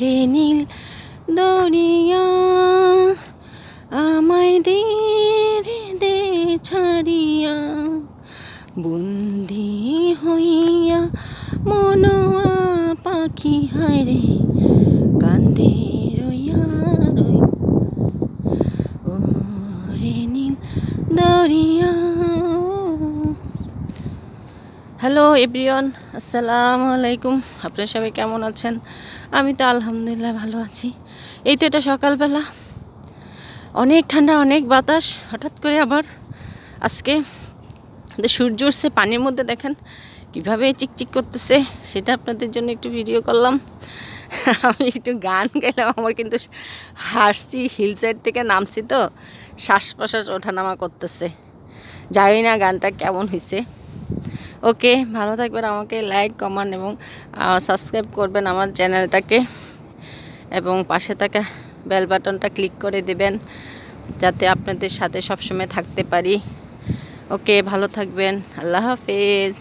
রে নীল দরিয়া আমায় দে রে দে ছাড়িয়া, বন্দি হইয়া মনোয়া পাখি, হায় রে, কান্দে রইয়া রই। ও রে নীল দরিয়া হ্যালো এভরিওয়ান আসসালামু আলাইকুম আপনারা সবাই কেমন আছেন? আমি তো আলহামদুলিল্লাহ ভালো আছি। এই তো এটা সকালবেলা। অনেক ঠান্ডা, অনেক বাতাস। হঠাৎ করে আবার আজকে সূর্য উঠছে, পানির মধ্যে দেখেন কীভাবে চিকচিক করতেছে, সেটা আপনাদের জন্য একটু ভিডিও করলাম। আমি একটু গান গাইলাম, আমার কিন্তু হাসছি হিল সাইড থেকে নামছি তো। শ্বাস প্রশ্বাস ওঠানামা করতেছে। জানি না গানটা কেমন হয়েছে ওকে, ভালো থাকবেন, আমাকে লাইক কমেন্ট এবং সাবস্ক্রাইব করবেন আমার চ্যানেলটাকে। এবং পাশে থাকা বেল বাটনটা ক্লিক করে দেবেন, যাতে আপনাদের সাথে সবসময় থাকতে পারি। ওকে, ভালো থাকবেন, আল্লাহ হাফেজ।